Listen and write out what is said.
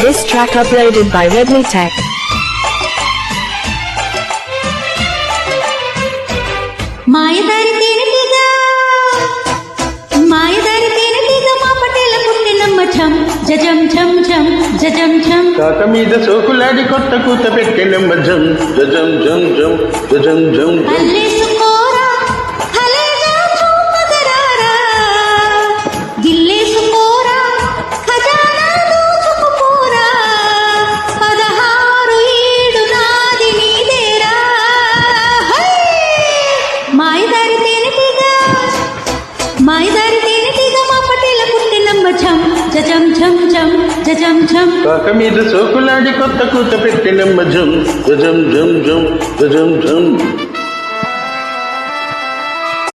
track uploaded by Redmi Tech. మాయదారి తేనెటీగ మాయదారి తేనెటీగ మా పటేల పుట్టినమ్మ ఛం జజం ఛం ఛం జజం ఛం. కాక మీద సోకులాడి కొత్త కూత పెట్టిన జం జం జం జం జం జం ఛం ఛం జజం కాక మీద సోకులాడి కొత్త కూత పెట్టిన జం. జం జం జం. జం జం.